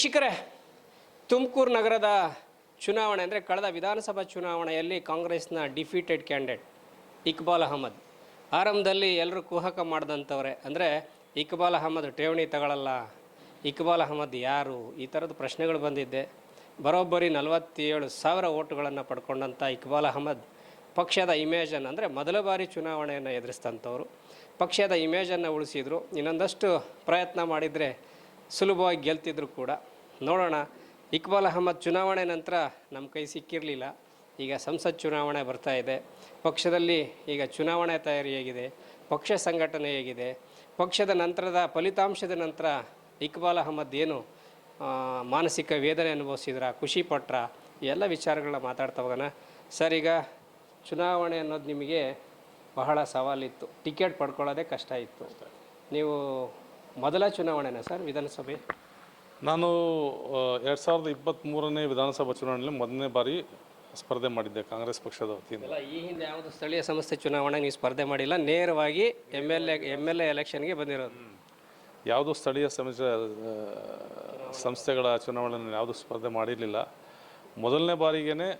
ವೀಕ್ಷಕರೇ, ತುಮಕೂರು ನಗರದ ಚುನಾವಣೆ ಅಂದರೆ ಕಳೆದ ವಿಧಾನಸಭಾ ಚುನಾವಣೆಯಲ್ಲಿ ಕಾಂಗ್ರೆಸ್ನ ಡಿಫೀಟೆಡ್ ಕ್ಯಾಂಡಿಡೇಟ್ ಇಕ್ಬಾಲ್ ಅಹಮದ್. ಆರಂಭದಲ್ಲಿ ಎಲ್ಲರೂ ಕುಹಕ ಮಾಡಿದಂಥವ್ರೆ ಅಂದರೆ ಇಕ್ಬಾಲ್ ಅಹಮದ್ ಠೇವಣಿ ತಗೊಳ್ಳಲ್ಲ ಇಕ್ಬಾಲ್ ಅಹಮದ್ ಯಾರು? ಈ ಥರದ ಪ್ರಶ್ನೆಗಳು ಬಂದಿದ್ದೆ. ಬರೋಬ್ಬರಿ ನಲವತ್ತೇಳು ಸಾವಿರ ಓಟುಗಳನ್ನು ಪಡ್ಕೊಂಡಂಥ ಇಕ್ಬಾಲ್ ಅಹಮದ್ ಪಕ್ಷದ ಇಮೇಜನ್ನು ಅಂದರೆ ಮೊದಲ ಬಾರಿ ಚುನಾವಣೆಯನ್ನು ಎದುರಿಸಿದಂಥವ್ರು. ಪಕ್ಷದ ಇಮೇಜನ್ನು ಉಳಿಸಿದ್ರು. ಇನ್ನೊಂದಷ್ಟು ಪ್ರಯತ್ನ ಮಾಡಿದರೆ ಸುಲಭವಾಗಿ ಗೆಲ್ತಿದ್ರು ಕೂಡ. ನೋಡೋಣ, ಇಕ್ಬಾಲ್ ಅಹಮದ್ ಚುನಾವಣೆ ನಂತರ ನಮ್ಮ ಕೈ ಸಿಕ್ಕಿರಲಿಲ್ಲ. ಈಗ ಸಂಸತ್ ಚುನಾವಣೆ ಬರ್ತಾ ಇದೆ. ಪಕ್ಷದಲ್ಲಿ ಈಗ ಚುನಾವಣೆ ತಯಾರಿ ಹೇಗಿದೆ, ಪಕ್ಷ ಸಂಘಟನೆ ಹೇಗಿದೆ, ಪಕ್ಷದ ನಂತರದ ಫಲಿತಾಂಶದ ನಂತರ ಇಕ್ಬಾಲ್ ಅಹಮದ್ ಏನು ಮಾನಸಿಕ ವೇದನೆ ಅನುಭವಿಸಿದ್ರ, ಖುಷಿ ಪಟ್ರ ಎಲ್ಲ ವಿಚಾರಗಳನ್ನ ಮಾತಾಡ್ತಾ ಹೋಗೋಣ. ಸರ್, ಈಗ ಚುನಾವಣೆ ಅನ್ನೋದು ನಿಮಗೆ ಬಹಳ ಸವಾಲಿತ್ತು. ಟಿಕೆಟ್ ಪಡ್ಕೊಳ್ಳೋದೇ ಕಷ್ಟ ಇತ್ತು. ನೀವು ಮೊದಲ ಚುನಾವಣೆನಾ ಸರ್ ವಿಧಾನಸಭೆ? ನಾನು ಎರಡು ಸಾವಿರದ ಇಪ್ಪತ್ತ್ಮೂರನೇ ವಿಧಾನಸಭಾ ಚುನಾವಣೆಯಲ್ಲಿ ಮೊದಲನೇ ಬಾರಿ ಸ್ಪರ್ಧೆ ಮಾಡಿದ್ದೆ ಕಾಂಗ್ರೆಸ್ ಪಕ್ಷದ ವತಿಯಿಂದ. ಈ ಹಿಂದೆ ಯಾವುದು ಸ್ಥಳೀಯ ಸಂಸ್ಥೆ ಚುನಾವಣೆ ನೀವು ಸ್ಪರ್ಧೆ ಮಾಡಿಲ್ಲ ನೇರವಾಗಿ M L A M L A ಎಲೆಕ್ಷನ್ಗೆ ಬಂದಿರೋದು ಯಾವುದೂ ಸ್ಥಳೀಯ ಸಂಸ್ಥೆ ಸಂಸ್ಥೆಗಳ ಚುನಾವಣೆಯನ್ನು ಯಾವುದೂ ಸ್ಪರ್ಧೆ ಮಾಡಿರಲಿಲ್ಲ. ಮೊದಲನೇ ಬಾರಿಗೇ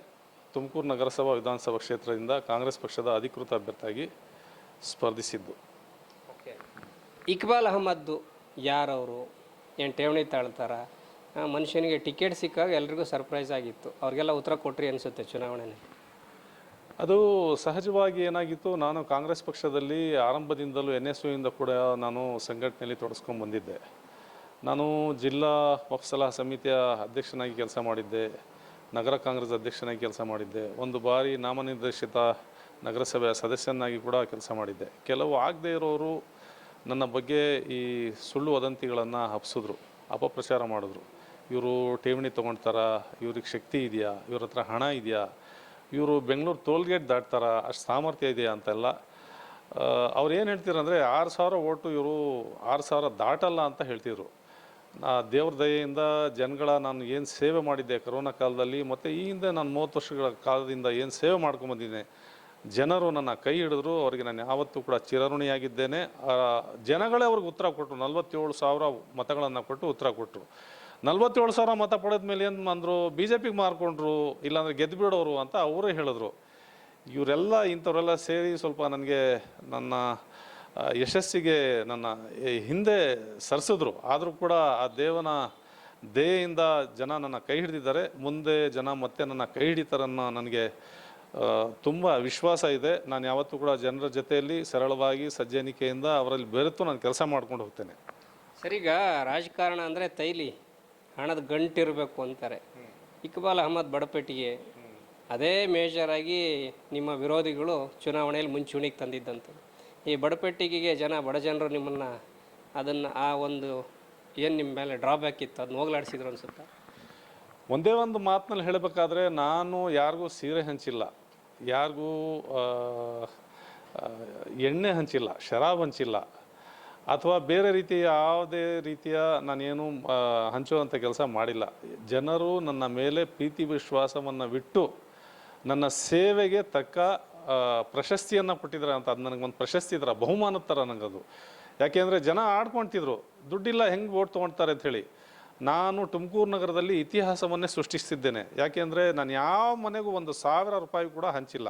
ತುಮಕೂರು ನಗರಸಭಾ ವಿಧಾನಸಭಾ ಕ್ಷೇತ್ರದಿಂದ ಕಾಂಗ್ರೆಸ್ ಪಕ್ಷದ ಅಧಿಕೃತ ಅಭ್ಯರ್ಥಿಯಾಗಿ ಸ್ಪರ್ಧಿಸಿದ್ದು. ಇಕ್ಬಾಲ್ ಅಹಮದ್ದು ಯಾರವರು? ಏನು ಠೇವಣಿ ತಾಳ್ತಾರ? ಮನುಷ್ಯನಿಗೆ ಟಿಕೆಟ್ ಸಿಕ್ಕಾಗ ಎಲ್ರಿಗೂ ಸರ್ಪ್ರೈಸ್ ಆಗಿತ್ತು. ಅವ್ರಿಗೆಲ್ಲ ಉತ್ತರ ಕೊಟ್ರಿ ಅನಿಸುತ್ತೆ ಚುನಾವಣೆಯಲ್ಲಿ. ಅದು ಸಹಜವಾಗಿ ಏನಾಗಿತ್ತು, ನಾನು ಕಾಂಗ್ರೆಸ್ ಪಕ್ಷದಲ್ಲಿ ಆರಂಭದಿಂದಲೂ ಎನ್ ಎಸ್ ಯುಯಿಂದ ಕೂಡ ನಾನು ಸಂಘಟನೆಯಲ್ಲಿ ತೊಡಸ್ಕೊಂಡು ಬಂದಿದ್ದೆ. ನಾನು ಜಿಲ್ಲಾ ವಕ್ಸಲ ಸಮಿತಿಯ ಅಧ್ಯಕ್ಷನಾಗಿ ಕೆಲಸ ಮಾಡಿದ್ದೆ, ನಗರ ಕಾಂಗ್ರೆಸ್ ಅಧ್ಯಕ್ಷನಾಗಿ ಕೆಲಸ ಮಾಡಿದ್ದೆ, ಒಂದು ಬಾರಿ ನಾಮನಿರ್ದೇಶಿತ ನಗರಸಭೆಯ ಸದಸ್ಯನಾಗಿ ಕೂಡ ಕೆಲಸ ಮಾಡಿದ್ದೆ. ಕೆಲವು ಆಗದೇ ಇರೋರು ನನ್ನ ಬಗ್ಗೆ ಈ ಸುಳ್ಳು ವದಂತಿಗಳನ್ನು ಹಬ್ಸಿದ್ರು, ಅಪಪ್ರಚಾರ ಮಾಡಿದ್ರು. ಇವರು ಠೇವಣಿ ತೊಗೊಳ್ತಾರ ಇವ್ರಿಗೆ ಶಕ್ತಿ ಇದೆಯಾ, ಇವ್ರ ಹತ್ರ ಹಣ ಇದೆಯಾ, ಇವರು ಬೆಂಗಳೂರು ಟೋಲ್ಗೇಟ್ ದಾಟ್ತಾರ, ಅಷ್ಟು ಸಾಮರ್ಥ್ಯ ಇದೆಯಾ ಅಂತೆಲ್ಲ ಅವ್ರು ಏನು ಹೇಳ್ತೀರಂದರೆ ಆರು ಸಾವಿರ ಓಟು ಇವರು ಆರು ಸಾವಿರ ದಾಟಲ್ಲ ಅಂತ ಹೇಳ್ತಿದ್ರು. ನಾ ದೇವ್ರ ದಯೆಯಿಂದ ಜನಗಳ ನಾನು ಏನು ಸೇವೆ ಮಾಡಿದ್ದೆ ಕರೋನಾ ಕಾಲದಲ್ಲಿ, ಮತ್ತು ಈ ಹಿಂದೆ ನಾನು ಮೂವತ್ತು ವರ್ಷಗಳ ಕಾಲದಿಂದ ಏನು ಸೇವೆ ಮಾಡ್ಕೊಂಬಂದಿದ್ದೇನೆ ಜನರು ನನ್ನ ಕೈ ಹಿಡಿದ್ರು, ಅವರಿಗೆ ನಾನು ಯಾವತ್ತೂ ಕೂಡ ಚಿರಋಣಿಯಾಗಿದ್ದೇನೆ. ಜನಗಳೇ ಅವ್ರಿಗೆ ಉತ್ತರ ಕೊಟ್ಟರು ನಲ್ವತ್ತೇಳು ಸಾವಿರ ಮತಗಳನ್ನು ಕೊಟ್ಟು ಉತ್ತರ ಕೊಟ್ಟರು ನಲ್ವತ್ತೇಳು ಸಾವಿರ ಮತ ಪಡೆದ ಮೇಲೆ ಏನು ಅಂದರು ಬಿ ಜೆ ಪಿಗೆ ಮಾರ್ಕೊಂಡ್ರು, ಇಲ್ಲಾಂದರೆ ಗೆದ್ದುಬಿಡೋರು ಅಂತ ಅವರೇ ಹೇಳಿದ್ರು. ಇವರೆಲ್ಲ ಇಂಥವರೆಲ್ಲ ಸೇರಿ ಸ್ವಲ್ಪ ನನಗೆ ನನ್ನ ಯಶಸ್ಸಿಗೆ ನನ್ನ ಹಿಂದೆ ಸರಿಸಿದ್ರು. ಆದರೂ ಕೂಡ ಆ ದೇವನ ದೇಹಿಂದ ಜನ ನನ್ನ ಕೈ ಹಿಡಿದಿದ್ದಾರೆ. ಮುಂದೆ ಜನ ಮತ್ತೆ ನನ್ನ ಕೈ ಹಿಡಿತಾರನ್ನೋ ನನಗೆ ತುಂಬ ವಿಶ್ವಾಸ ಇದೆ. ನಾನು ಯಾವತ್ತೂ ಕೂಡ ಜನರ ಜೊತೆಯಲ್ಲಿ ಸರಳವಾಗಿ ಸಜ್ಜನಿಕೆಯಿಂದ ಅವರಲ್ಲಿ ಬೆರೆತು ನಾನು ಕೆಲಸ ಮಾಡ್ಕೊಂಡು ಹೋಗ್ತೇನೆ. ಸರಿಗ ರಾಜಕಾರಣ ಅಂದರೆ ತೈಲಿ ಹಣದ ಗಂಟಿರಬೇಕು ಅಂತಾರೆ. ಇಕ್ಬಾಲ್ ಅಹಮದ್ ಬಡಪೆಟ್ಟಿಗೆ ಅದೇ ಮೇಜರಾಗಿ ನಿಮ್ಮ ವಿರೋಧಿಗಳು ಚುನಾವಣೆಯಲ್ಲಿ ಮುಂಚೂಣಿಗೆ ತಂದಿದ್ದಂತೆ ಈ ಬಡಪೆಟ್ಟಿಗೆಗೆ ಜನ ಬಡ ಜನರು ನಿಮ್ಮನ್ನು ಅದನ್ನು ಆ ಒಂದು ಏನು ನಿಮ್ಮ ಮೇಲೆ ಡ್ರಾಬ್ಯಾಕ್ ಇತ್ತು? ಅದನ್ನ ಹೋಗ್ಲಾಡಿಸಿದ್ರು ಅನ್ಸುತ್ತೆ? ಒಂದೇ ಒಂದು ಮಾತಿನಲ್ಲಿ ಹೇಳಬೇಕಾದ್ರೆ ನಾನು ಯಾರಿಗೂ ಸೀರೆ ಹಂಚಿಲ್ಲ. ಯಾರಿಗೂ ಎಣ್ಣೆ ಹಂಚಿಲ್ಲ, ಶರಾಬ್ ಹಂಚಿಲ್ಲ. ಅಥವಾ ಬೇರೆ ರೀತಿಯ ಯಾವುದೇ ರೀತಿಯ ನಾನೇನು ಹಂಚುವಂಥ ಕೆಲಸ ಮಾಡಿಲ್ಲ. ಜನರು ನನ್ನ ಮೇಲೆ ಪ್ರೀತಿ ವಿಶ್ವಾಸವನ್ನು ಬಿಟ್ಟು ನನ್ನ ಸೇವೆಗೆ ತಕ್ಕ ಪ್ರಶಸ್ತಿಯನ್ನು ಕೊಟ್ಟಿದ್ದಾರೆ ಅಂತ ಅದು ನನಗೆ ಒಂದು ಪ್ರಶಸ್ತಿ ಇದ್ರ ಬಹುಮಾನದ ಥರ ನನಗದು ಯಾಕೆಂದರೆ ಜನ ಆಡ್ಕೊಳ್ತಿದ್ರು. ದುಡ್ಡಿಲ್ಲ, ಹೆಂಗೆ ಓಟ್ ತೊಗೊಳ್ತಾರೆ ಅಂಥೇಳಿ ನಾನು ತುಮಕೂರು ನಗರದಲ್ಲಿ ಇತಿಹಾಸವನ್ನೇ ಸೃಷ್ಟಿಸ್ತಿದ್ದೇನೆ. ಯಾಕೆಂದರೆ ನಾನು ಯಾವ ಮನೆಗೂ ಒಂದು ಸಾವಿರ ರೂಪಾಯಿ ಕೂಡ ಹಂಚಿಲ್ಲ.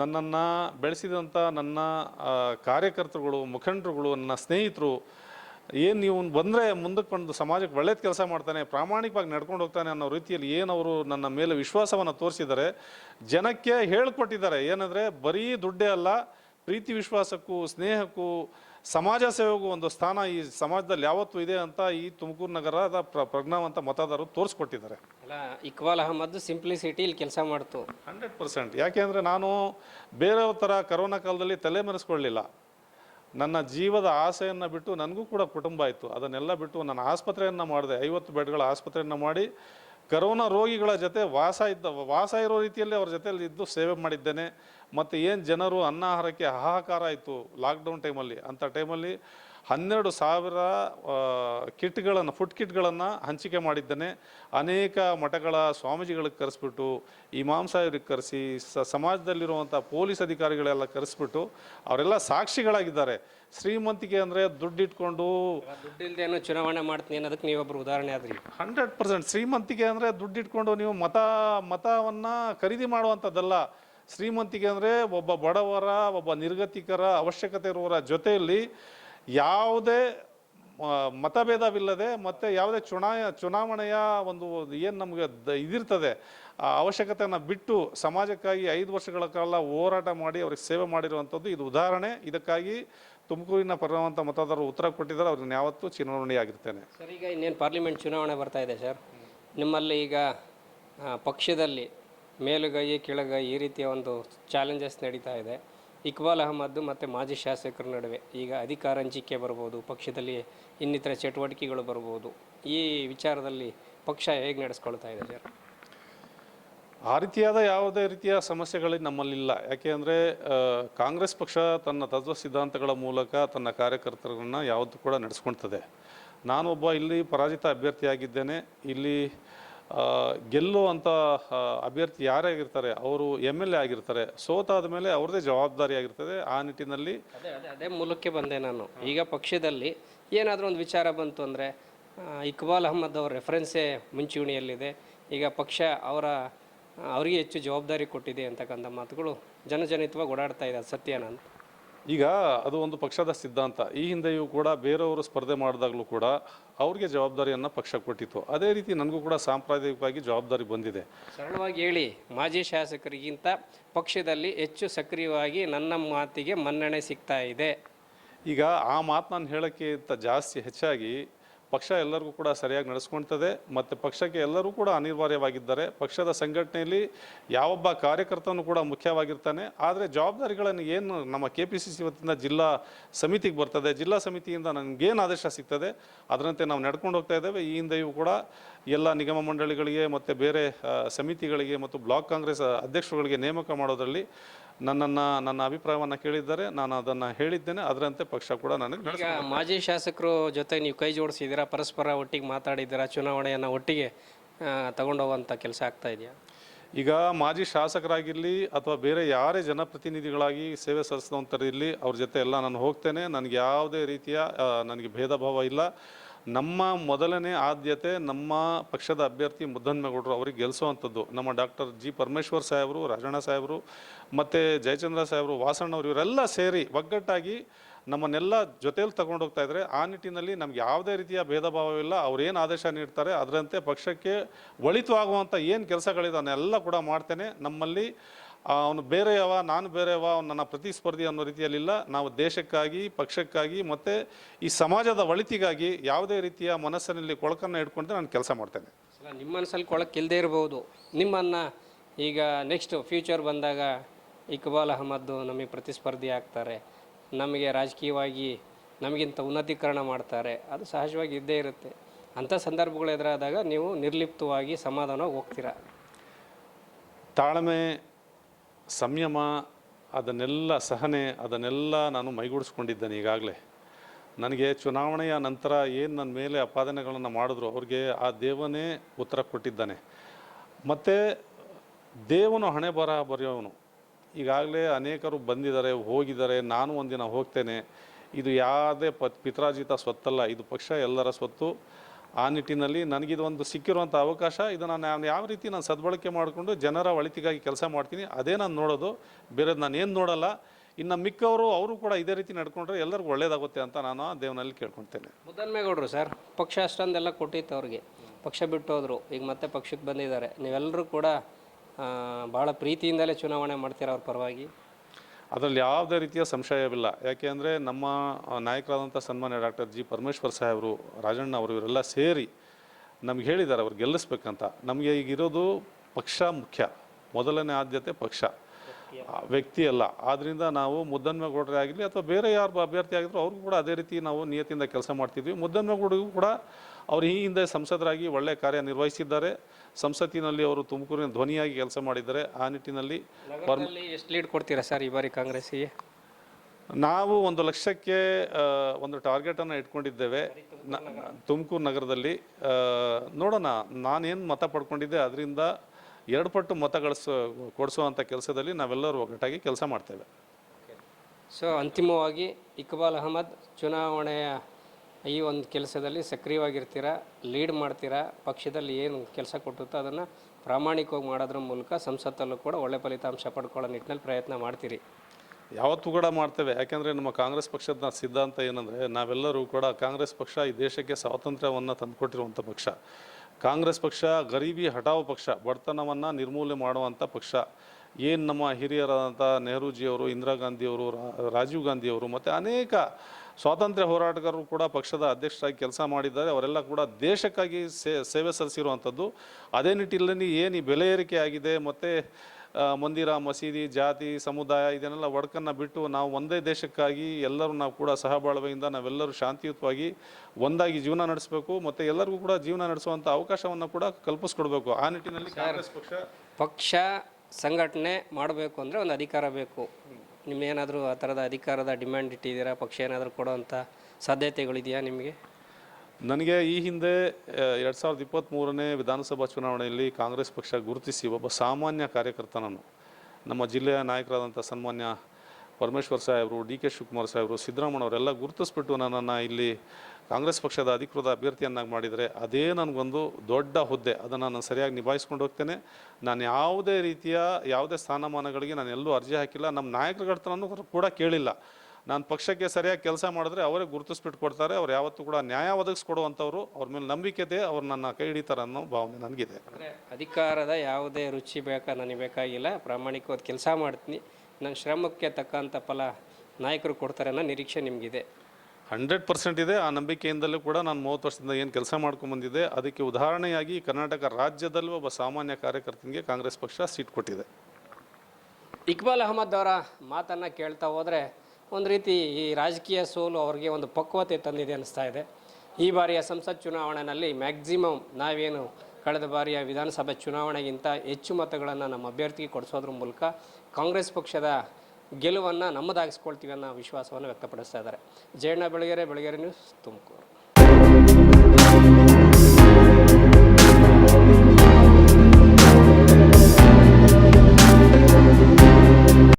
ನನ್ನನ್ನು ಬೆಳೆಸಿದಂಥ ನನ್ನ ಕಾರ್ಯಕರ್ತರುಗಳು, ಮುಖಂಡರುಗಳು, ನನ್ನ ಸ್ನೇಹಿತರು, ಏನು ನೀವು ಬಂದರೆ ಮುಂದಕ್ಕೆ ಬಂದು ಸಮಾಜಕ್ಕೆ ಒಳ್ಳೇದು ಕೆಲಸ ಮಾಡ್ತಾನೆ, ಪ್ರಾಮಾಣಿಕವಾಗಿ ನಡ್ಕೊಂಡು ಹೋಗ್ತಾನೆ ಅನ್ನೋ ರೀತಿಯಲ್ಲಿ ಏನು ಅವರು ನನ್ನ ಮೇಲೆ ವಿಶ್ವಾಸವನ್ನು ತೋರಿಸಿದ್ದಾರೆ. ಜನಕ್ಕೆ ಹೇಳಿಕೊಟ್ಟಿದ್ದಾರೆ. ಏನಂದರೆ ಬರೀ ದುಡ್ಡೇ ಅಲ್ಲ ಪ್ರೀತಿ ವಿಶ್ವಾಸಕ್ಕೂ ಸ್ನೇಹಕ್ಕೂ ಸಮಾಜ ಸೇವೆಗೂ ಒಂದು ಸ್ಥಾನ ಈ ಸಮಾಜದಲ್ಲಿ ಯಾವತ್ತೂ ಇದೆ ಅಂತ ಈ ತುಮಕೂರು ನಗರದ ಪ್ರ ಪ್ರಜ್ಞಾವಂತ ಮತದಾರರು ತೋರಿಸ್ಕೊಟ್ಟಿದ್ದಾರೆ. ಅಲ್ಲ ಇಕ್ಬಾಲ್ ಅಹಮದ್ ಸಿಂಪ್ಲಿಸಿಟಿ ಇಲ್ಲಿ ಕೆಲಸ ಮಾಡ್ತು. Hundred percent. ಯಾಕೆಂದರೆ ನಾನು ಬೇರೆಯವ್ರ ಥರ ಕರೋನಾ ಕಾಲದಲ್ಲಿ ತಲೆ ಮರೆಸ್ಕೊಳ್ಳಿಲ್ಲ. ನನ್ನ ಜೀವದ ಆಸೆಯನ್ನು ಬಿಟ್ಟು ನನಗೂ ಕೂಡ ಕುಟುಂಬ ಇತ್ತು ಅದನ್ನೆಲ್ಲ ಬಿಟ್ಟು ನನ್ನ ಆಸ್ಪತ್ರೆಯನ್ನು ಮಾಡಿದೆ. ಐವತ್ತು ಬೆಡ್ಗಳ ಆಸ್ಪತ್ರೆಯನ್ನು ಮಾಡಿ ಕರೋನಾ ರೋಗಿಗಳ ಜೊತೆ ವಾಸ ಇದ್ದ, ವಾಸ ಇರೋ ರೀತಿಯಲ್ಲಿ ಅವ್ರ ಜೊತೆಯಲ್ಲಿ ಇದ್ದು ಸೇವೆ ಮಾಡಿದ್ದೇನೆ. ಮತ್ತು ಏನು ಜನರು ಅನ್ನಾಹಾರಕ್ಕೆ ಹಾಹಾಕಾರ ಆಯಿತು ಲಾಕ್ಡೌನ್ ಟೈಮಲ್ಲಿ ಅಂಥ ಟೈಮಲ್ಲಿ ಹನ್ನೆರಡು ಸಾವಿರ ಕಿಟ್ಗಳನ್ನು ಫುಡ್ ಕಿಟ್ಗಳನ್ನು ಹಂಚಿಕೆ ಮಾಡಿದ್ದೇನೆ. ಅನೇಕ ಮಠಗಳ ಸ್ವಾಮೀಜಿಗಳಿಗೆ ಕರೆಸ್ಬಿಟ್ಟು ಇಮಾಮ್ ಸಾಹೇಬ್ರಿಗೆ ಕರೆಸಿ ಸ ಸಮಾಜದಲ್ಲಿರುವಂಥ ಪೊಲೀಸ್ ಅಧಿಕಾರಿಗಳೆಲ್ಲ ಕರೆಸ್ಬಿಟ್ಟು ಅವರೆಲ್ಲ ಸಾಕ್ಷಿಗಳಾಗಿದ್ದಾರೆ. ಶ್ರೀಮಂತಿಕೆ ಅಂದರೆ ದುಡ್ಡಿಟ್ಕೊಂಡು ದುಡ್ಡು ಇಲ್ದೇನೋ ಚುನಾವಣೆ ಮಾಡ್ತೀನಿ ಅನ್ನೋದಕ್ಕೆ ನೀವೊಬ್ಬರು ಉದಾಹರಣೆ ಆದ್ರಿ. Hundred percent. ಶ್ರೀಮಂತಿಕೆ ಅಂದರೆ ದುಡ್ಡು ಇಟ್ಕೊಂಡು ನೀವು ಮತ ಮತವನ್ನು ಖರೀದಿ ಮಾಡುವಂಥದ್ದಲ್ಲ. ಶ್ರೀಮಂತಿಕೆ ಅಂದರೆ ಒಬ್ಬ ಬಡವರ ಒಬ್ಬ ನಿರ್ಗತಿಕರ ಅವಶ್ಯಕತೆ ಇರುವವರ ಜೊತೆಯಲ್ಲಿ ಯಾವುದೇ ಮತಭೇದವಿಲ್ಲದೆ ಮತ್ತು ಯಾವುದೇ ಚುನಾಯ ಚುನಾವಣೆಯ ಒಂದು ಏನು ನಮಗೆ ದ ಇದಿರ್ತದೆ, ಆ, ಅವಶ್ಯಕತೆಯನ್ನು ಬಿಟ್ಟು ಸಮಾಜಕ್ಕಾಗಿ ಐದು ವರ್ಷಗಳ ಕಾಲ ಹೋರಾಟ ಮಾಡಿ ಅವ್ರಿಗೆ ಸೇವೆ ಮಾಡಿರುವಂಥದ್ದು ಇದು ಉದಾಹರಣೆ. ಇದಕ್ಕಾಗಿ ತುಮಕೂರಿನ ಪರವಂತ ಮತದಾರರು ಉತ್ತರ ಕೊಟ್ಟಿದ್ದಾರೆ. ಅವ್ರನ್ನ ಯಾವತ್ತೂ ಚಿರಋಣಿಯಾಗಿರ್ತೇನೆ. ಸರ್, ಈಗ ಇನ್ನೇನು ಪಾರ್ಲಿಮೆಂಟ್ ಚುನಾವಣೆ ಬರ್ತಾ ಇದೆ ಸರ್. ನಿಮ್ಮಲ್ಲಿ ಈಗ ಪಕ್ಷದಲ್ಲಿ ಮೇಲುಗೈ, ಕೆಳಗೈ ಈ ರೀತಿಯ ಒಂದು ಚಾಲೆಂಜಸ್ ನಡೀತಾ ಇದೆ. ಇಕ್ಬಾಲ್ ಅಹಮದ್ ಮತ್ತು ಮಾಜಿ ಶಾಸಕರ ನಡುವೆ ಈಗ ಅಧಿಕಾರ ಹಂಚಿಕೆ ಬರ್ಬೋದು ಪಕ್ಷದಲ್ಲಿ ಇನ್ನಿತರ ಚಟುವಟಿಕೆಗಳು ಬರ್ಬೋದು ಈ ವಿಚಾರದಲ್ಲಿ ಪಕ್ಷ ಹೇಗೆ ನಡೆಸ್ಕೊಳ್ತಾ ಇದೆ ಸರ್? ಆ ರೀತಿಯಾದ ಯಾವುದೇ ರೀತಿಯ ಸಮಸ್ಯೆಗಳು ನಮ್ಮಲ್ಲಿಲ್ಲ. ಯಾಕೆ ಅಂದರೆ ಕಾಂಗ್ರೆಸ್ ಪಕ್ಷ ತನ್ನ ತತ್ವ ಸಿದ್ಧಾಂತಗಳ ಮೂಲಕ ತನ್ನ ಕಾರ್ಯಕರ್ತರನ್ನ ಯಾವುದು ಕೂಡ ನಡೆಸ್ಕೊಳ್ತದೆ. ನಾನೊಬ್ಬ ಇಲ್ಲಿ ಪರಾಜಿತ ಅಭ್ಯರ್ಥಿಯಾಗಿದ್ದೇನೆ. ಇಲ್ಲಿ ಗೆಲ್ಲುವಂಥ ಅಭ್ಯರ್ಥಿ ಯಾರೇ ಆಗಿರ್ತಾರೆ, ಅವರು ಎಂ ಎಲ್ ಎ ಆಗಿರ್ತಾರೆ, ಸೋತಾದ ಮೇಲೆ ಅವ್ರದ್ದೇ ಜವಾಬ್ದಾರಿ ಆಗಿರ್ತದೆ ಆ ನಿಟ್ಟಿನಲ್ಲಿ. ಅದೇ ಮೂಲಕ್ಕೆ ಬಂದೆ ನಾನು. ಈಗ ಪಕ್ಷದಲ್ಲಿ ಏನಾದರೂ ಒಂದು ವಿಚಾರ ಬಂತು ಅಂದರೆ ಇಕ್ಬಾಲ್ ಅಹ್ಮದ್ ಅವರ ರೆಫರೆನ್ಸೇ ಮುಂಚೂಣಿಯಲ್ಲಿದೆ. ಈಗ ಪಕ್ಷ ಅವರ ಅವರಿಗೆ ಹೆಚ್ಚು ಜವಾಬ್ದಾರಿ ಕೊಟ್ಟಿದೆ ಅಂತಕ್ಕಂಥ ಮಾತುಗಳು ಜನಜನಿತವಾಗಿ ಓಡಾಡ್ತಾ ಇದೆ ಅಂತ ಈಗ ಅದು ಒಂದು ಪಕ್ಷದ ಸಿದ್ಧಾಂತ. ಈ ಹಿಂದೆಯೂ ಕೂಡ ಬೇರೆಯವರು ಸ್ಪರ್ಧೆ ಮಾಡಿದಾಗಲೂ ಕೂಡ ಅವ್ರಿಗೆ ಜವಾಬ್ದಾರಿಯನ್ನು ಪಕ್ಷ ಕೊಟ್ಟಿತ್ತು. ಅದೇ ರೀತಿ ನನಗೂ ಕೂಡ ಸಾಂಪ್ರದಾಯಿಕವಾಗಿ ಜವಾಬ್ದಾರಿ ಬಂದಿದೆ. ಸರಳವಾಗಿ ಹೇಳಿ ಮಾಜಿ ಶಾಸಕರಿಗಿಂತ ಪಕ್ಷದಲ್ಲಿ ಹೆಚ್ಚು ಸಕ್ರಿಯವಾಗಿ ನನ್ನ ಮಾತಿಗೆ ಮನ್ನಣೆ ಸಿಗ್ತಾ ಇದೆ. ಈಗ ಆ ಮಾತು ನಾನು ಹೇಳೋಕ್ಕಿಂತ ಜಾಸ್ತಿ ಹೆಚ್ಚಾಗಿ ಪಕ್ಷ ಎಲ್ಲರಿಗೂ ಕೂಡ ಸರಿಯಾಗಿ ನಡೆಸ್ಕೊಳ್ತದೆ, ಮತ್ತು ಪಕ್ಷಕ್ಕೆ ಎಲ್ಲರೂ ಕೂಡ ಅನಿವಾರ್ಯವಾಗಿದ್ದಾರೆ. ಪಕ್ಷದ ಸಂಘಟನೆಯಲ್ಲಿ ಯಾವೊಬ್ಬ ಕಾರ್ಯಕರ್ತನೂ ಕೂಡ ಮುಖ್ಯವಾಗಿರ್ತಾನೆ. ಆದರೆ ಜವಾಬ್ದಾರಿಗಳನ್ನು ಏನು ನಮ್ಮ ಕೆ ಪಿ ಸಿ ಸಿ ವತಿಯಿಂದ ಜಿಲ್ಲಾ ಸಮಿತಿಗೆ ಬರ್ತದೆ. ಜಿಲ್ಲಾ ಸಮಿತಿಯಿಂದ ನನಗೇನು ಆದೇಶ ಸಿಗ್ತದೆ, ಅದರಂತೆ ನಾವು ನಡ್ಕೊಂಡು ಹೋಗ್ತಾ ಇದ್ದೇವೆ. ಈ ಹಿಂದೆಯೂ ಕೂಡ ಎಲ್ಲ ನಿಗಮ ಮಂಡಳಿಗಳಿಗೆ ಮತ್ತು ಬೇರೆ ಸಮಿತಿಗಳಿಗೆ ಮತ್ತು ಬ್ಲಾಕ್ ಕಾಂಗ್ರೆಸ್ ಅಧ್ಯಕ್ಷರುಗಳಿಗೆ ನೇಮಕ ಮಾಡೋದರಲ್ಲಿ ನನ್ನನ್ನು ನನ್ನ ಅಭಿಪ್ರಾಯವನ್ನು ಕೇಳಿದ್ದಾರೆ ನಾನು ಅದನ್ನು ಹೇಳಿದ್ದೇನೆ ಅದರಂತೆ ಪಕ್ಷ ಕೂಡ ನನಗೆ ಮಾಜಿ ಶಾಸಕರು ಜೊತೆ ನೀವು ಕೈ ಜೋಡಿಸಿದ್ದೀರಾ ಪರಸ್ಪರ ಒಟ್ಟಿಗೆ ಮಾತಾಡಿದ್ದೀರಾ ಚುನಾವಣೆಯನ್ನು ಒಟ್ಟಿಗೆ ತಗೊಂಡೋಗುವಂಥ ಕೆಲಸ ಆಗ್ತಾ ಇದೆಯಾ? ಈಗ ಮಾಜಿ ಶಾಸಕರಾಗಿರಲಿ ಅಥವಾ ಬೇರೆ ಯಾರೇ ಜನಪ್ರತಿನಿಧಿಗಳಾಗಿ ಸೇವೆ ಸಲ್ಲಿಸಿದಂಥರಿರಲಿ ಅವ್ರ ಜೊತೆ ಎಲ್ಲ ನಾನು ಹೋಗ್ತೇನೆ ನನಗೆ ಯಾವುದೇ ರೀತಿಯ ಆ, ನನಗೆ ಭೇದ ಭಾವ ಇಲ್ಲ. ನಮ್ಮ ಮೊದಲನೇ ಆದ್ಯತೆ ನಮ್ಮ ಪಕ್ಷದ ಅಭ್ಯರ್ಥಿ ಮುದ್ದನ್ಮೇಗೌಡರು ಅವರಿಗೆ ಗೆಲ್ಲಿಸುವಂಥದ್ದು ನಮ್ಮ ಡಾಕ್ಟರ್ ಜಿ ಪರಮೇಶ್ವರ್ ಸಾಹೇಬರು, ರಾಜಣ್ಣ ಸಾಹೇಬರು, ಮತ್ತು ಜಯಚಂದ್ರ ಸಾಹೇಬರು ವಾಸಣ್ಣವರು ಇವರೆಲ್ಲ ಸೇರಿ ಒಗ್ಗಟ್ಟಾಗಿ ನಮ್ಮನ್ನೆಲ್ಲ ಜೊತೆಯಲ್ಲಿ ತಗೊಂಡು ಹೋಗ್ತಾ ಇದ್ದಾರೆ ಆ ನಿಟ್ಟಿನಲ್ಲಿ ನಮ್ಗೆ ಯಾವುದೇ ರೀತಿಯ ಭೇದ ಭಾವವಿಲ್ಲ ಅವ್ರು ಏನು ಆದೇಶ ನೀಡ್ತಾರೆ ಅದರಂತೆ ಪಕ್ಷಕ್ಕೆ ಒಳಿತು ಆಗುವಂಥ ಏನು ಕೆಲಸಗಳಿದೆ ಅದನ್ನೆಲ್ಲ ಕೂಡ ಮಾಡ್ತೇನೆ. ನಮ್ಮಲ್ಲಿ ಅವನು ಬೇರೆಯವ ನಾನು ಬೇರೆಯವ ಅವನು ನನ್ನ ಪ್ರತಿಸ್ಪರ್ಧಿ ಅನ್ನೋ ರೀತಿಯಲ್ಲಿಲ್ಲ. ನಾವು ದೇಶಕ್ಕಾಗಿ ಪಕ್ಷಕ್ಕಾಗಿ ಮತ್ತು ಈ ಸಮಾಜದ ಒಳಿತಿಗಾಗಿ ಯಾವುದೇ ರೀತಿಯ ಮನಸ್ಸಿನಲ್ಲಿ ಕೊಳಕನ್ನು ಇಟ್ಕೊಂಡು ನಾನು ಕೆಲಸ ಮಾಡ್ತೇನೆ. ನಿಮ್ಮ ಮನಸ್ಸಲ್ಲಿ ಕೊಳಕ್ಕಿಲ್ಲದೆ ಇರಬಹುದು ನಿಮ್ಮನ್ನು ಈಗ ನೆಕ್ಸ್ಟ್ ಫ್ಯೂಚರ್ ಬಂದಾಗ ಇಕ್ಬಾಲ್ ಅಹಮದ್ ನಮಗೆ ಪ್ರತಿಸ್ಪರ್ಧಿ ಆಗ್ತಾರೆ. ನಮಗೆ ರಾಜಕೀಯವಾಗಿ ನಮಗಿಂತ ಉನ್ನತೀಕರಣ ಮಾಡ್ತಾರೆ. ಅದು ಸಹಜವಾಗಿ ಇದ್ದೇ ಇರುತ್ತೆ. ಅಂಥ ಸಂದರ್ಭಗಳು ಎದುರಾದಾಗ ನೀವು ನಿರ್ಲಿಪ್ತವಾಗಿ ಸಮಾಧಾನವಾಗಿ ಹೋಗ್ತೀರಾ? ತಾಳ್ಮೆ ಸಂಯಮ, ಅದನ್ನೆಲ್ಲ ಸಹನೆ, ಅದನ್ನೆಲ್ಲ ನಾನು ಮೈಗೂಡಿಸ್ಕೊಂಡಿದ್ದೇನೆ ಈಗಾಗಲೇ. ನನಗೆ ಚುನಾವಣೆಯ ನಂತರ ಏನು ನನ್ನ ಮೇಲೆ ಅಪಾದನೆಗಳನ್ನು ಮಾಡಿದ್ರು ಅವ್ರಿಗೆ ಆ ದೇವನೇ ಉತ್ತರ ಕೊಟ್ಟಿದ್ದಾನೆ. ಮತ್ತು ದೇವನು ಹಣೆ ಬರ ಬರೆಯೋವನು. ಈಗಾಗಲೇ ಅನೇಕರು ಬಂದಿದ್ದಾರೆ, ಹೋಗಿದ್ದಾರೆ, ನಾನು ಒಂದಿನ ಹೋಗ್ತೇನೆ. ಇದು ಯಾವುದೇ ಪ ಪಿತ್ರಾಜಿತ ಸ್ವತ್ತಲ್ಲ, ಇದು ಪಕ್ಷ ಎಲ್ಲರ ಸ್ವತ್ತು. ಆ ನಿಟ್ಟಿನಲ್ಲಿ ನನಗಿದೊಂದು ಸಿಕ್ಕಿರುವಂಥ ಅವಕಾಶ. ಇದನ್ನು ನಾನು ಯಾವ ರೀತಿ ನಾನು ಸದ್ಬಳಕೆ ಮಾಡಿಕೊಂಡು ಜನರ ಒಳಿತಿಗಾಗಿ ಕೆಲಸ ಮಾಡ್ತೀನಿ, ಅದೇ ನಾನು ನೋಡೋದು. ಬೇರೆದು ನಾನು ಏನು ನೋಡಲ್ಲ. ಇನ್ನು ಮಿಕ್ಕವರು, ಅವರು ಕೂಡ ಇದೇ ರೀತಿ ನಡ್ಕೊಂಡ್ರೆ ಎಲ್ಲರಿಗೂ ಒಳ್ಳೇದಾಗುತ್ತೆ ಅಂತ ನಾನು ದೇವನಲ್ಲಿ ಕೇಳ್ಕೊಳ್ತೇನೆ. ಮುದ್ದನ್ಮೇಗೌಡರು ಸರ್, ಪಕ್ಷ ಅಷ್ಟೊಂದೆಲ್ಲ ಕೊಟ್ಟಿತ್ತು ಅವ್ರಿಗೆ. ಪಕ್ಷ ಬಿಟ್ಟು ಹೋದರು, ಈಗ ಮತ್ತೆ ಪಕ್ಷಕ್ಕೆ ಬಂದಿದ್ದಾರೆ. ನೀವೆಲ್ಲರೂ ಕೂಡ ಭಾಳ ಪ್ರೀತಿಯಿಂದಲೇ ಚುನಾವಣೆ ಮಾಡ್ತೀರ ಅವ್ರ ಪರವಾಗಿ? ಅದರಲ್ಲಿ ಯಾವುದೇ ರೀತಿಯ ಸಂಶಯವಿಲ್ಲ. ಯಾಕೆ ಅಂದರೆ ನಮ್ಮ ನಾಯಕರಾದಂಥ ಸನ್ಮಾನ್ಯ ಡಾಕ್ಟರ್ ಜಿ. ಪರಮೇಶ್ವರ್ ಸಾಹೇಬರು, ರಾಜಣ್ಣ ಅವರು ಇವರೆಲ್ಲ ಸೇರಿ ನಮ್ಗೆ ಹೇಳಿದ್ದಾರೆ, ಅವ್ರು ಗೆಲ್ಲಿಸ್ಬೇಕಂತ. ನಮಗೆ ಈಗ ಇರೋದು ಪಕ್ಷ ಮುಖ್ಯ. ಮೊದಲನೇ ಆದ್ಯತೆ ಪಕ್ಷ. ವ್ಯಕ್ತಿ ಅಲ್ಲ ಆದ್ದರಿಂದ ನಾವು ಮುದ್ದನ್ಮೇಗೌಡರೇ ಆಗಲಿ ಅಥವಾ ಬೇರೆ ಯಾರು ಅಭ್ಯರ್ಥಿ ಆಗಿದ್ರು ಅವ್ರಿಗೂ ಕೂಡ ಅದೇ ರೀತಿ ನಾವು ನಿಯತಿಯಿಂದ ಕೆಲಸ ಮಾಡ್ತಿದ್ವಿ. ಮುದ್ದನ್ಮೇಗೌಡರಿಗೂ ಕೂಡ ಅವರು ಈ ಹಿಂದೆ ಸಂಸದರಾಗಿ ಒಳ್ಳೆಯ ಕಾರ್ಯನಿರ್ವಹಿಸಿದ್ದಾರೆ ಸಂಸತ್ತಿನಲ್ಲಿ ಅವರು ತುಮಕೂರಿನ ಧ್ವನಿಯಾಗಿ ಕೆಲಸ ಮಾಡಿದ್ದಾರೆ. ಆ ನಿಟ್ಟಿನಲ್ಲಿ ಎಷ್ಟು ಲೀಡ್ ಕೊಡ್ತೀರಾ ಸರ್ ಈ ಬಾರಿ ಕಾಂಗ್ರೆಸ್ಗೆ ನಾವು ಒಂದು ಲಕ್ಷಕ್ಕೆ ಒಂದು ಟಾರ್ಗೆಟನ್ನು ಇಟ್ಕೊಂಡಿದ್ದೇವೆ. ತುಮಕೂರು ನಗರದಲ್ಲಿ. ನೋಡೋಣ. ನಾನೇನು ಮತ ಪಡ್ಕೊಂಡಿದ್ದೆ ಅದರಿಂದ ಎರಡು ಪಟ್ಟು ಮತ ಗಳಿಸೋ ಕೊಡಿಸುವಂಥ ಕೆಲಸದಲ್ಲಿ ನಾವೆಲ್ಲರೂ ಒಗ್ಗಟ್ಟಾಗಿ ಕೆಲಸ ಮಾಡ್ತೇವೆ. ಸೊ ಅಂತಿಮವಾಗಿ ಇಕ್ಬಾಲ್ ಅಹಮದ್ ಚುನಾವಣೆಯ ಈ ಒಂದು ಕೆಲಸದಲ್ಲಿ ಸಕ್ರಿಯವಾಗಿರ್ತೀರಾ ಲೀಡ್ ಮಾಡ್ತೀರಾ ಪಕ್ಷದಲ್ಲಿ ಏನು ಕೆಲಸ ಕೊಟ್ಟುತ್ತೋ ಅದನ್ನು ಪ್ರಾಮಾಣಿಕವಾಗಿ ಮಾಡೋದ್ರ ಮೂಲಕ ಸಂಸತ್ತಲ್ಲೂ ಕೂಡ ಒಳ್ಳೆ ಫಲಿತಾಂಶ ಪಡ್ಕೊಳ್ಳೋ ನಿಟ್ಟಿನಲ್ಲಿ ಪ್ರಯತ್ನ ಮಾಡ್ತೀರಿ. ಯಾವತ್ತೂ ಕೂಡ ಮಾಡ್ತೇವೆ. ಯಾಕೆಂದರೆ ನಮ್ಮ ಕಾಂಗ್ರೆಸ್ ಪಕ್ಷದ ಸಿದ್ಧಾಂತ ಏನಂದರೆ ನಾವೆಲ್ಲರೂ ಕೂಡ ಕಾಂಗ್ರೆಸ್ ಪಕ್ಷ ಈ ದೇಶಕ್ಕೆ ಸ್ವಾತಂತ್ರ್ಯವನ್ನು ತಂದುಕೊಟ್ಟಿರುವಂಥ ಪಕ್ಷ. ಕಾಂಗ್ರೆಸ್ ಪಕ್ಷ, ಗರೀಬಿ ಹಠಾವ್ ಪಕ್ಷ, ಬಡತನವನ್ನು ನಿರ್ಮೂಲನೆ ಮಾಡುವಂಥ ಪಕ್ಷ. ಏನು ನಮ್ಮ ಹಿರಿಯರಾದಂಥ ನೆಹರೂಜಿಯವರು ಇಂದಿರಾ ಗಾಂಧಿಯವರು ರಾಜೀವ್ ಗಾಂಧಿಯವರು ಮತ್ತು ಅನೇಕ ಸ್ವಾತಂತ್ರ್ಯ ಹೋರಾಟಗಾರರು ಕೂಡ ಪಕ್ಷದ ಅಧ್ಯಕ್ಷರಾಗಿ ಕೆಲಸ ಮಾಡಿದ್ದಾರೆ. ಅವರೆಲ್ಲ ಕೂಡ ದೇಶಕ್ಕಾಗಿ ಸೇವೆ ಸಲ್ಲಿಸಿರುವಂಥದ್ದು ಅದೇ ನಿಟ್ಟಿನಲ್ಲಿ ಏನು ಈ ಬೆಲೆ ಏರಿಕೆ ಆಗಿದೆ, ಮತ್ತು ಮಂದಿರ ಮಸೀದಿ ಜಾತಿ ಸಮುದಾಯ ಇದನ್ನೆಲ್ಲ ಒಡಕನ್ನು ಬಿಟ್ಟು ನಾವು ಒಂದೇ ದೇಶಕ್ಕಾಗಿ ಎಲ್ಲರೂ ನಾವು ಕೂಡ ಸಹಬಾಳ್ವೆಯಿಂದ ನಾವೆಲ್ಲರೂ ಶಾಂತಿಯುತವಾಗಿ ಒಂದಾಗಿ ಜೀವನ ನಡೆಸಬೇಕು ಮತ್ತು ಎಲ್ಲರಿಗೂ ಕೂಡ ಜೀವನ ನಡೆಸುವಂಥ ಅವಕಾಶವನ್ನು ಕೂಡ ಕಲ್ಪಿಸ್ಕೊಡ್ಬೇಕು. ಆ ನಿಟ್ಟಿನಲ್ಲಿ ಕಾಂಗ್ರೆಸ್ ಪಕ್ಷ ಪಕ್ಷ ಸಂಘಟನೆ ಮಾಡಬೇಕು ಅಂದರೆ ಒಂದು ಅಧಿಕಾರ ಬೇಕು. ನಿಮ್ಮೇನಾದರೂ ಆ ಥರದ ಅಧಿಕಾರದ ಡಿಮ್ಯಾಂಡ್ ಇಟ್ಟಿದ್ದೀರಾ? ಪಕ್ಷ ಏನಾದರೂ ಕೊಡೋವಂಥ ಸಾಧ್ಯತೆಗಳಿದೆಯಾ ನಿಮಗೆ? ನನಗೆ ಈ ಹಿಂದೆ ಎರಡು ಸಾವಿರದ ಇಪ್ಪತ್ತ್ಮೂರನೇ ವಿಧಾನಸಭಾ ಚುನಾವಣೆಯಲ್ಲಿ ಕಾಂಗ್ರೆಸ್ ಪಕ್ಷ ಗುರುತಿಸಿ ಒಬ್ಬ ಸಾಮಾನ್ಯ ಕಾರ್ಯಕರ್ತನನ್ನು, ನಮ್ಮ ಜಿಲ್ಲೆಯ ನಾಯಕರಾದಂಥ ಸನ್ಮಾನ್ಯ ಪರಮೇಶ್ವರ್ ಸಾಹೇಬರು, ಡಿ ಕೆ ಶಿವಕುಮಾರ್ ಸಾಹೇಬರು ಸಿದ್ದರಾಮಣ್ಣವರೆಲ್ಲ ಗುರುತಿಸ್ಬಿಟ್ಟು ನನ್ನನ್ನು ಇಲ್ಲಿ ಕಾಂಗ್ರೆಸ್ ಪಕ್ಷದ ಅಧಿಕೃತ ಅಭ್ಯರ್ಥಿಯನ್ನಾಗಿ ಮಾಡಿದರೆ ಅದೇ ನನಗೊಂದು ದೊಡ್ಡ ಹುದ್ದೆ. ಅದನ್ನು ನಾನು ಸರಿಯಾಗಿ ನಿಭಾಯಿಸ್ಕೊಂಡು ಹೋಗ್ತೇನೆ. ನಾನು ಯಾವುದೇ ರೀತಿಯ ಯಾವುದೇ ಸ್ಥಾನಮಾನಗಳಿಗೆ ನಾನು ಎಲ್ಲೂ ಅರ್ಜಿ ಹಾಕಿಲ್ಲ. ನಮ್ಮ ನಾಯಕರುಗಳತನೂ ಕೂಡ ಕೇಳಿಲ್ಲ. ನಾನು ಪಕ್ಷಕ್ಕೆ ಸರಿಯಾಗಿ ಕೆಲಸ ಮಾಡಿದ್ರೆ ಅವರೇ ಗುರುತಿಸ್ಬಿಟ್ಟು ಕೊಡ್ತಾರೆ ಅವ್ರು ಯಾವತ್ತೂ ಕೂಡ ನ್ಯಾಯ ಒದಗಿಸ್ಕೊಡುವಂಥವ್ರು ಅವ್ರ ಮೇಲೆ ನಂಬಿಕೆ ಇದೆ ಅವ್ರು ನನ್ನ ಕೈ ಹಿಡಿತಾರೆ ಅನ್ನೋ ಭಾವನೆ ನನಗಿದೆ. ಅಧಿಕಾರದ ಯಾವುದೇ ರುಚಿ ಬೇಕಾ ನನಗೆ ಬೇಕಾಗಿಲ್ಲ ಪ್ರಾಮಾಣಿಕವಾದ ಕೆಲಸ ಮಾಡ್ತೀನಿ ನನ್ನ ಶ್ರಮಕ್ಕೆ ತಕ್ಕಂಥ ಫಲ ನಾಯಕರು ಕೊಡ್ತಾರೆ ಅನ್ನೋ ನಿರೀಕ್ಷೆ ನಿಮಗಿದೆ. ಹಂಡ್ರೆಡ್ ಪರ್ಸೆಂಟ್ ಇದೆ ಆ ನಂಬಿಕೆಯಿಂದಲೂ ಕೂಡ ನಾನು ಮೂವತ್ತು ವರ್ಷದಿಂದ ಏನು ಕೆಲಸ ಮಾಡ್ಕೊಂಡು ಬಂದಿದ್ದೆ ಅದಕ್ಕೆ ಉದಾಹರಣೆಯಾಗಿ ಕರ್ನಾಟಕ ರಾಜ್ಯದಲ್ಲೂ ಒಬ್ಬ ಸಾಮಾನ್ಯ ಕಾರ್ಯಕರ್ತನಿಗೆ ಕಾಂಗ್ರೆಸ್ ಪಕ್ಷ ಸೀಟ್ ಕೊಟ್ಟಿದೆ. ಇಕ್ಬಾಲ್ ಅಹಮದ್ ಅವರ ಮಾತನ್ನು ಕೇಳ್ತಾ ಹೋದರೆ ಒಂದು ರೀತಿ ಈ ರಾಜಕೀಯ ಸೋಲು ಅವರಿಗೆ ಒಂದು ಪಕ್ವತೆ ತಂದಿದೆ ಅನಿಸ್ತಾ ಇದೆ. ಈ ಬಾರಿಯ ಸಂಸತ್ ಚುನಾವಣೆಯಲ್ಲಿ ಮ್ಯಾಕ್ಸಿಮಮ್ ನಾವೇನು ಕಳೆದ ಬಾರಿಯ ವಿಧಾನಸಭೆ ಚುನಾವಣೆಗಿಂತ ಹೆಚ್ಚು ಮತಗಳನ್ನು ನಮ್ಮ ಅಭ್ಯರ್ಥಿಗೆ ಕೊಡಿಸೋದ್ರ ಮೂಲಕ ಕಾಂಗ್ರೆಸ್ ಪಕ್ಷದ ಗೆಲುವನ್ನು ನಮ್ಮದಾಗಿಸ್ಕೊಳ್ತೀವಿ ಅನ್ನೋ ವಿಶ್ವಾಸವನ್ನು ವ್ಯಕ್ತಪಡಿಸ್ತಾ ಇದ್ದಾರೆ. ಜಯಣ್ಣ ಬೆಳಗೆರೆ ಬೆಳಗೆರೆ ನ್ಯೂಸ್ ತುಮಕೂರು.